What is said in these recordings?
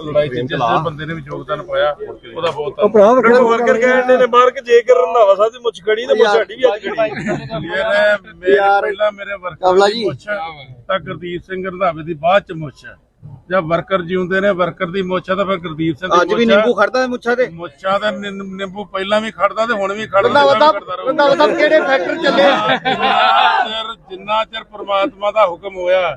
ਇਸ ਲੜਾਈ 'ਚ ਜਿਸ ਬੰਦੇ ਨੇ ਵੀ ਯੋਗਦਾਨ ਪਾਇਆ ਉਹਦਾ ਬਹੁਤ ਉਹ ਧੰਨਵਾਦ। ਭਰਾ ਵਰਕਰ ਕਹਿੰਦੇ ਨੇ ਮਾਰ ਕੇ ਜੇਕਰ ਰੰਧਾਵਾ ਸਾਹਿਬ ਦੀ ਮੁੱਛ ਖੜੀ ਤੇ ਮੁੱਛ ਸਾਡੀ ਵੀ ਅੱਜ ਖੜੀ। ਮੇਰੇ ਮੇਰੇ ਪਹਿਲਾਂ ਮੇਰੇ ਕਮਲਾ ਵਰਕਰ ਜੀ। ਦੀ ਮੁੱਛ ਤਾਂ ਗੁਰਦੀਪ ਸਿੰਘ ਰੰਧਾਵੇ ਦੀ ਬਾਅਦ ਚ ਮੁੱਛ। ਹੈ ਜਦ ਵਰਕਰ ਜਿਉਂਦੇ ਨੇ ਵਰਕਰ ਦੀ ਮੁੱਛ ਆ ਤਾਂ ਫਿਰ ਗੁਰਦੀਪ ਸਿੰਘ ਦੀ ਅੱਜ ਵੀ ਮੁੱਛ ਆ। ਨਿੰਬੂ ਖੜਦਾ ਮੁੱਛਾਂ ਤੇ? ਮੁੱਛਾਂ ਦਾ ਨਿੰ- ਨਿੰਬੂ ਪਹਿਲਾਂ ਵੀ ਖੜਦਾ ਤੇ ਹੁਣ ਵੀ ਖੜਦਾ। ਕਿਹੜੇ ਫੈਕਟਰ ਚੱਲੇ? ਜਿੰਨਾ ਚਿਰ ਪ੍ਰਮਾਤਮਾ ਦਾ ਹੁਕਮ ਹੋਇਆ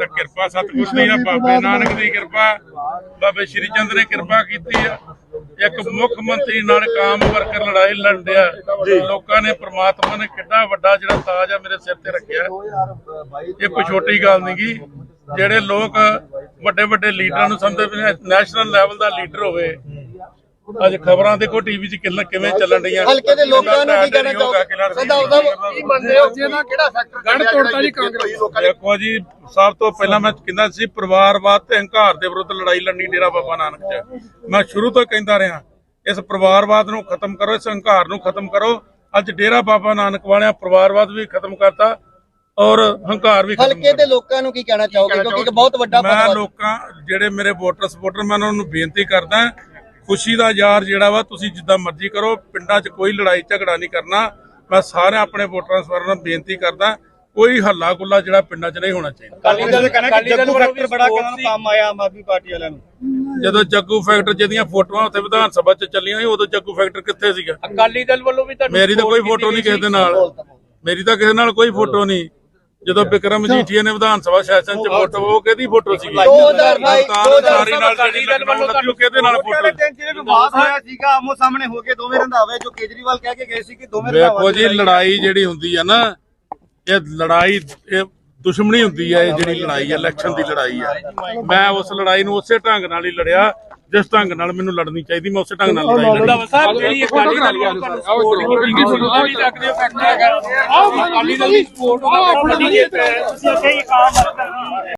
ਤਾਂ ਕਿਰਪਾ ਸਤਿਗੁਰ ਦੀ ਆ ਬਾਬੇ ਨਾਨਕ ਦੀ ਕਿਰਪਾ ਬਾਬੇ ਸ਼੍ਰੀ ਚੰਦ ਨੇ ਕਿਰਪਾ ਕੀਤੀ ਆ। ਇੱਕ ਮੁੱਖ ਮੰਤਰੀ ਨਾਲ ਕਾਮ ਵਰਕਰ ਲੜਾਈ ਲੜਿਆ ਲੋਕਾਂ ਨੇ ਪ੍ਰਮਾਤਮਾ ਨੇ ਕਿੱਡਾ ਵੱਡਾ ਜਿਹੜਾ ਤਾਜ ਆ ਮੇਰੇ ਸਿਰ ਤੇ ਰੱਖਿਆ। ਇਹ ਕੋਈ ਛੋਟੀ ਗੱਲ ਨਹੀਂ ਗੀ ਜਿਹੜੇ ਲੋਕ ਵੱਡੇ ਵੱਡੇ ਲੀਡਰਾਂ ਨੂੰ ਸਮਝਦੇ ਨੈਸ਼ਨਲ ਲੈਵਲ ਦਾ ਲੀਡਰ ਹੋਵੇ ਅੱਜ ਖਬਰਾਂ ਦੇਖੋ ਟੀਵੀ 'ਚ ਕਿੰਨਾ ਕਿਵੇਂ ਚੱਲਣ ਡੀਆਂ ਹਲਕੇ ਦੇ ਲੋਕਾਂ ਨੂੰ ਕੀ ਕਹਿਣਾ ਚਾਹੋਗੇ? ਰੰਧਾਵਾ ਸਾਹਿਬ ਕੀ ਮੰਨਦੇ ਹੋ? ਜਿਹਦਾ ਕਿਹੜਾ ਫੈਕਟਰ ਗੜ ਤੋੜਤਾ ਜੀ ਕਾਂਗਰਸ। ਦੇਖੋ ਜੀ ਸਭ ਤੋਂ ਪਹਿਲਾਂ ਮੈਂ ਕਹਿੰਦਾ ਸੀ ਪਰਿਵਾਰਵਾਦ ਤੇ ਹੰਕਾਰ ਦੇ ਵਿਰੁੱਧ ਲੜਾਈ ਲੜਨੀ ਡੇਰਾ ਬਾਬਾ ਨਾਨਕ ਚ। ਮੈਂ ਸ਼ੁਰੂ ਤੋਂ ਕਹਿੰਦਾ ਰਿਹਾ ਇਸ ਪਰਿਵਾਰਵਾਦ ਨੂੰ ਖਤਮ ਕਰੋ ਇਸ ਹੰਕਾਰ ਨੂੰ ਖਤਮ ਕਰੋ। ਅੱਜ ਡੇਰਾ ਬਾਬਾ ਨਾਨਕ ਵਾਲਿਆਂ ਪਰਿਵਾਰਵਾਦ ਵੀ ਖਤਮ ਕਰਤਾ ਔਰ ਹੰਕਾਰ ਵੀ ਖਤਮ ਹਲਕੇ ਦੇ ਲੋਕਾਂ ਨੂੰ ਕੀ ਕਹਿਣਾ ਚਾਹੋਗੇ? ਕਿਉਂਕਿ ਇੱਕ ਬਹੁਤ ਵੱਡਾ ਮੈਂ ਲੋਕਾਂ ਜਿਹੜੇ ਮੇਰੇ ਵੋਟਰ ਸਪੋਰਟਰ ਮੈਂ ਉਹਨਾਂ ਨੂੰ ਬੇਨਤੀ ਕਰਦਾ ਖੁਸ਼ੀ ਦਾ ਯਾਰ ਜਿਹੜਾ ਵਾ ਤੁਸੀਂ ਜਿੱਦਾਂ ਮਰਜ਼ੀ ਕਰੋ ਪਿੰਡਾਂ 'ਚ ਕੋਈ ਲੜਾਈ ਝਗੜਾ ਨਹੀਂ ਕਰਨਾ। ਮੈਂ ਸਾਰੇ ਆਪਣੇ ਵੋਟਰਾਂ ਸਵਾਰਾਂ ਨੂੰ ਬੇਨਤੀ ਕਰਦਾ ਕੋਈ ਹੱਲਾ ਗੁੱਲਾ ਜਿਹੜਾ ਪਿੰਡਾਂ 'ਚ ਨਹੀਂ ਹੋਣਾ ਚਾਹੀਦਾ। ਅਕਾਲੀ ਦਲ ਕਹਿੰਦਾ ਕਿ ਜੱਗੂ ਫੈਕਟਰ ਬੜਾ ਕੰਮ ਆਇਆ ਆਮ ਆਦਮੀ ਪਾਰਟੀ ਵਾਲਿਆਂ ਨੂੰ। ਜਦੋਂ ਜੱਗੂ ਫੈਕਟਰ ਜਿਹਦੀਆਂ ਫੋਟੋਆਂ ਉੱਥੇ ਵਿਧਾਨ ਸਭਾ 'ਚ ਚੱਲੀਆਂ ਸੀ ਉਦੋਂ ਜੱਗੂ ਫੈਕਟਰ ਕਿੱਥੇ ਸੀਗਾ? ਅਕਾਲੀ ਦਲ ਵੱਲੋਂ ਵੀ ਤੁਹਾਨੂੰ ਮੇਰੀ ਤਾਂ ਕੋਈ ਫੋਟੋ ਨਹੀਂ ਕਿਸੇ ਦੇ ਨਾਲ। ਮੇਰੀ ਤਾਂ ਕਿਸੇ ਨਾਲ ਕੋਈ ਫੋਟੋ ਨਹੀਂ। ਜਦੋਂ ਵਿਕਰਮ ਜੀਠੀਆ ਨੇ ਵਿਧਾਨ ਸਭਾ ਸੈਸ਼ਨ 'ਚ ਫੋਟੋ ਉਹ ਕਿਹਦੀ ਫੋਟੋ ਸੀਗੀ? 2022 ਅਵਤਾਰ ਨਾਲ ਜਿਹੜੀ ਲਗਾਉਣ ਲੱਗੀ ਉਹ ਕਿਹਦੇ ਨਾਲ ਫੋਟੋ ਜਿਹੜੇ ਵਿਵਾਦ ਹੋਇਆ ਸੀਗਾ? ਆਮੋ ਸਾਹਮਣੇ ਹੋ ਕੇ ਦੋਵੇਂ ਰੰਧਾਵੇ ਜੋ ਕੇਜਰੀਵਾਲ ਕਹਿ ਕੇ ਗਏ ਸੀ ਕਿ ਦੋਵੇਂ ਵੇਖੋ ਜੀ ਲੜਾਈ ਜਿਹੜੀ ਹੁੰਦੀ ਆ ਨਾ ਇਹ ਲੜਾਈ ਇਹ ਦੁਸ਼ਮਣੀ ਹੁੰਦੀ ਹੈ ਇਹ ਜਿਹੜੀ ਲੜਾਈ ਹੈ ਇਲੈਕਸ਼ਨ ਦੀ ਲੜਾਈ ਹੈ ਮੈਂ ਉਸ ਲੜਾਈ ਨੂੰ ਉਸੇ ਢੰਗ ਨਾਲ ਹੀ ਲੜਿਆ ਜਿਸ ਢੰਗ ਨਾਲ ਮੈਨੂੰ ਲੜਨੀ ਚਾਹੀਦੀ ਮੈਂ ਉਸੇ ਢੰਗ ਨਾਲ ਲੜਾਈ ਲੜੀ। ਰੰਧਾਵਾ ਸਾਹਿਬ ਜਿਹੜੀ ਅਕਾਲੀ ਦਲ ਵੱਲੋਂ ਅਕਾਲੀ ਦਲ ਦੀ ਸਪੋਰਟ ਦੀ ਜਿੱਤ ਹੈ ਤੁਸੀਂ ਅੱਗੇ ਹੀ ਆਮ